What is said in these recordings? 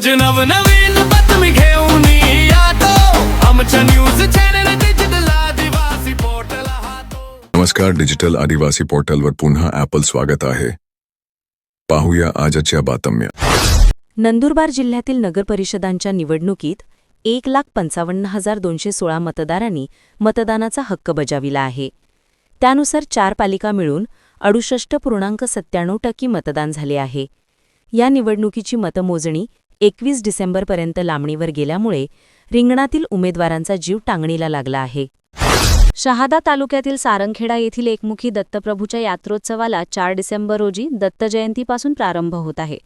रोज नवनवीन बातमी घेऊन येतो. आमच्या news channel digital Adivasi portal नमस्कार डिजिटल आदिवासी पोर्टलवर पुन्हा ॲपल स्वागत आहे. पाहूया आजच्या बातम्या. नंदुरबार जिल्ह्यातील नगरपरिषदांच्या निवडणुकीत एक लाख पंचावन्न हजार दोनशे सोळा मतदारांनी मतदानाचा हक्क बजाविला आहे. त्यानुसार चार पालिका मिळून अडुसष्ट पूर्णांक सत्त्याण्णव टक्के मतदान झाले आहे. या निवडणुकीची मतमोजणी एकवीस डिसेंबरपर्यंत लांबणीवर गेल्यामुळे रिंगणातील उमेदवारांचा जीव टांगणीला लागला आहे. शहादा तालुक्यातील सारंगखेडा येथील एकमुखी दत्तप्रभूच्या यात्रोत्सवाला चार डिसेंबर रोजी दत्त जयंतीपासून प्रारंभ होत आहे.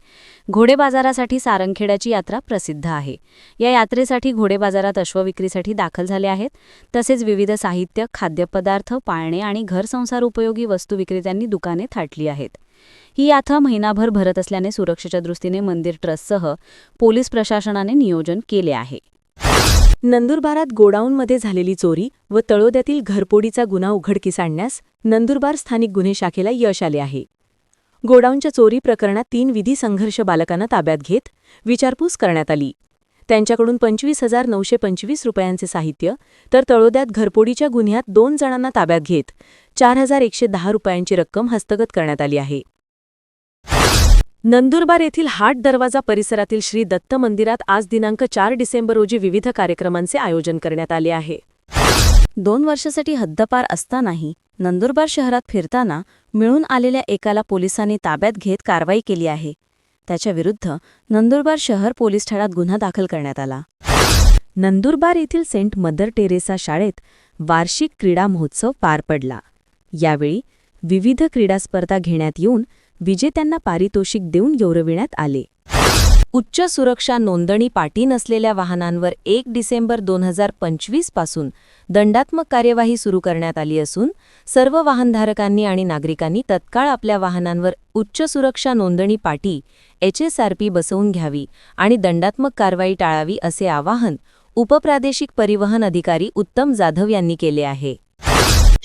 घोडे बाजारासाठी सारंगखेड्याची यात्रा प्रसिद्ध आहे. या यात्रेसाठी घोडे बाजारात अश्वविक्रीसाठी दाखल झाले आहेत. तसेच विविध साहित्य खाद्यपदार्थ पाळणे आणि घरसंसार उपयोगी वस्तू विक्रेत्यांनी दुकाने थाटली आहेत. ही याथा महिनाभर भरत असल्याने सुरक्षेच्या दृष्टीने मंदिर ट्रस्टसह पोलीस प्रशासनाने नियोजन केले आहे. नंदुरबारात गोडाऊनमध्ये झालेली चोरी व तळोद्यातील घरपोडीचा गुन्हा उघडकीस आणण्यास नंदुरबार स्थानिक गुन्हे शाखेला यश आले आहे. गोडाऊनच्या चोरी प्रकरणात तीन विधी संघर्ष बालकांना ताब्यात घेत विचारपूस करण्यात आली. त्यांच्याकडून पंचवीस हजार नऊशे पंचवीस रुपयांचे साहित्य तर तळोद्यात घरपोडीच्या गुन्ह्यात दोन जणांना ताब्यात घेत चार हजार एकशे दहा रुपयांची रक्कम हस्तगत करण्यात आली आहे. नंदुरबार येथील हाट दरवाजा परिसरातील श्री दत्त मंदिरात आज दिनांक चार डिसेंबर रोजी विविध कार्यक्रमांचे आयोजन करण्यात आले आहे. दोन वर्षासाठी हद्दपार असतानाही नंदुरबार शहरात फिरताना मिळून आलेल्या एकाला पोलिसांनी ताब्यात घेत कारवाई केली आहे. त्याच्याविरुद्ध नंदुरबार शहर पोलीस ठाण्यात गुन्हा दाखल करण्यात आला. नंदुरबार येथील सेंट मदर टेरेसा शाळेत वार्षिक क्रीडा महोत्सव पार पडला. यावेळी विविध क्रीडा स्पर्धा घेण्यात येऊन विजेत्यांना पारितोषिक देऊन गौरविण्यात आले. उच्च सुरक्षा नोंदणी पाटी नसलेल्या वाहनांवर एक डिसेंबर दोन हजार पंचवीसपासून दंडात्मक कार्यवाही सुरू करण्यात आली असून सर्व वाहनधारकांनी आणि नागरिकांनी तत्काळ आपल्या वाहनांवर उच्च सुरक्षा नोंदणी पाटी एचएसआरपी बसवून घ्यावी आणि दंडात्मक कारवाई टाळावी असे आवाहन उपप्रादेशिक परिवहन अधिकारी उत्तम जाधव यांनी केले आहे.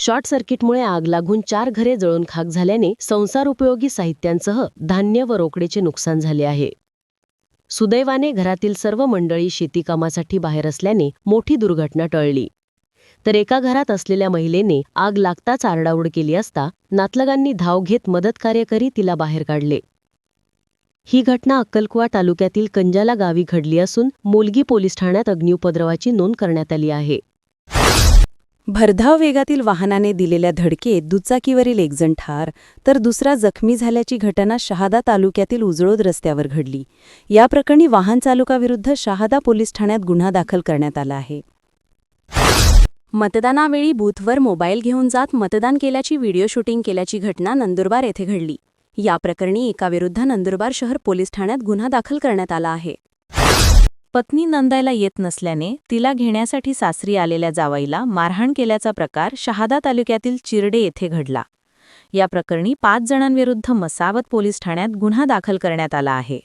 शॉर्ट सर्किटमुळे आग लागून चार घरे जळून खाक झाल्याने संसार उपयोगी साहित्यांसह धान्य व रोकडेचे नुकसान झाले आहे. सुदैवाने घरातील सर्व मंडळी शेतीकामासाठी बाहेर असल्याने मोठी दुर्घटना टळली. तर एका घरात असलेल्या महिलेने आग लागताच आरडाओड केली असता नातलगांनी धाव घेत मदतकार्य करी तिला बाहेर काढले. ही घटना अक्कलकुवा तालुक्यातील कंजाला गावी घडली असून मोलगी पोलीस ठाण्यात अग्निउपद्रवाची नोंद करण्यात आली आहे. भरधाव वेगातील वाहनाने दिलेल्या धडकेत दुचाकीवरील एकजण ठार तर दुसरा जखमी झाल्याची घटना शहादा तालुक्यातील उजळोद रस्त्यावर घडली. या प्रकरणी वाहन चालकाविरुद्ध शहादा पोलीस ठाण्यात गुन्हा दाखल करण्यात आला आहे. मतदानावेळी बूथवर मोबाईल घेऊन जात मतदान केल्याची व्हिडिओ शूटिंग केल्याची घटना नंदुरबार येथे घडली. या प्रकरणी एकाविरुद्ध नंदुरबार शहर पोलीस ठाण्यात गुन्हा दाखल करण्यात आला आहे. पत्नी नंदायला येत नसल्याने तिला घेण्यासाठी सासरी आलेल्या जावाईला मारहाण केल्याचा प्रकार शहादा तालुक्यातील चिरडे येथे घडला. या प्रकरणी पाच जणांविरुद्ध मसावत पोलीस ठाण्यात गुन्हा दाखल करण्यात आला आहे.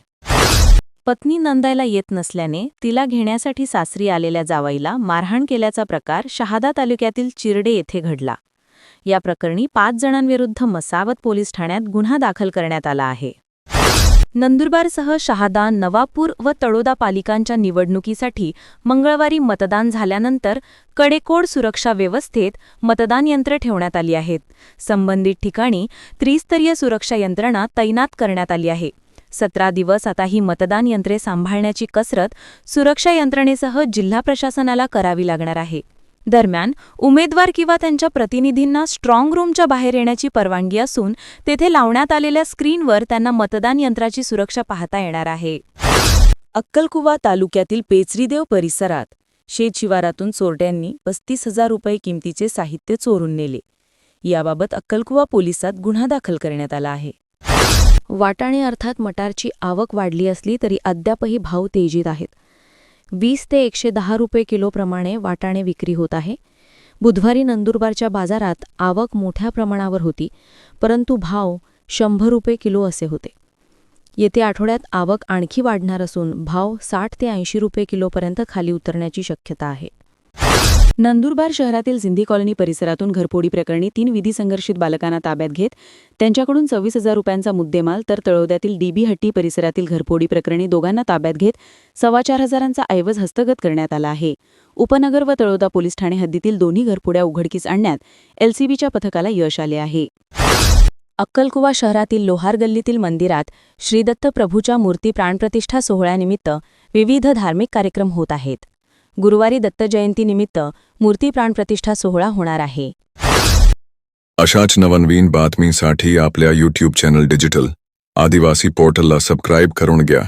पत्नी नंदायला येत नसल्याने तिला घेण्यासाठी सासरी आलेल्या जावाईला मारहाण केल्याचा प्रकार शहादा तालुक्यातील चिरडे येथे घडला. या प्रकरणी पाच जणांविरुद्ध मसावत पोलीस ठाण्यात गुन्हा दाखल करण्यात आला आहे. नंदुरबारसह शहादा नवापूर व तळोदा पालिकांच्या निवडणुकीसाठी मंगळवारी मतदान झाल्यानंतर कडेकोड सुरक्षा व्यवस्थेत मतदान यंत्र ठेवण्यात आली आहेत. संबंधित ठिकाणी त्रिस्तरीय सुरक्षा यंत्रणा तैनात करण्यात आली आहे. सतरा दिवस आता ही मतदान यंत्रे सांभाळण्याची कसरत सुरक्षा यंत्रणेसह जिल्हा प्रशासनाला करावी लागणार आहे. दरम्यान उमेदवार किंवा त्यांच्या प्रतिनिधींना स्ट्रॉंग रूमच्या बाहेर येण्याची परवानगी असून तेथे लावण्यात आलेल्या स्क्रीनवर त्यांना मतदान यंत्राची सुरक्षा पाहता येणार आहे. अक्कलकुवा तालुक्यातील पेचरीदेव परिसरात शेतशिवारातून चोरट्यांनी पस्तीस हजार रुपये किमतीचे साहित्य चोरून नेले. याबाबत अक्कलकुवा पोलिसात गुन्हा दाखल करण्यात आला आहे. वाटाणे अर्थात मटारची आवक वाढली असली तरी अद्यापही भाव तेजीत आहेत. वीस ते एकशे दहा रुपये किलोप्रमाणे वाटाणे विक्री होत आहे. बुधवारी नंदुरबारच्या बाजारात आवक मोठ्या प्रमाणावर होती परंतु भाव शंभर रुपये किलो असे होते. येत्या आठवड्यात आवक आणखी वाढणार असून भाव साठ ते ऐंशी रुपये किलोपर्यंत खाली उतरण्याची शक्यता आहे. नंदुरबार शहरातील सिंधी कॉलनी परिसरातून घरपोडी प्रकरणी तीन विधी संघर्षित बालकांना ताब्यात घेत त्यांच्याकडून सव्वीस हजार रुपयांचा मुद्देमाल तर तळोद्यातील डीबी हट्टी परिसरातील घरपोडी प्रकरणी दोघांना ताब्यात घेत सव्वा चार हजारांचा ऐवज हस्तगत करण्यात आला आहे. उपनगर व तळोदा पोलीस ठाणे हद्दीतील दोन्ही घरपोड्या उघडकीस आणण्यात एलसीबीच्या पथकाला यश आले आहे. अक्कलकुवा शहरातील लोहार गल्लीतील मंदिरात श्रीदत्त प्रभूच्या मूर्ती प्राणप्रतिष्ठा सोहळ्यानिमित्त विविध धार्मिक कार्यक्रम होत आहेत. गुरुवारी दत्त जयंतीनिमित्त मूर्ती प्राणप्रतिष्ठा सोहळा होणार आहे. अशाच नवनवीन बातमीसाठी आपल्या यूट्यूब चॅनल डिजिटल आदिवासी पोर्टलला सबस्क्राईब करून घ्या.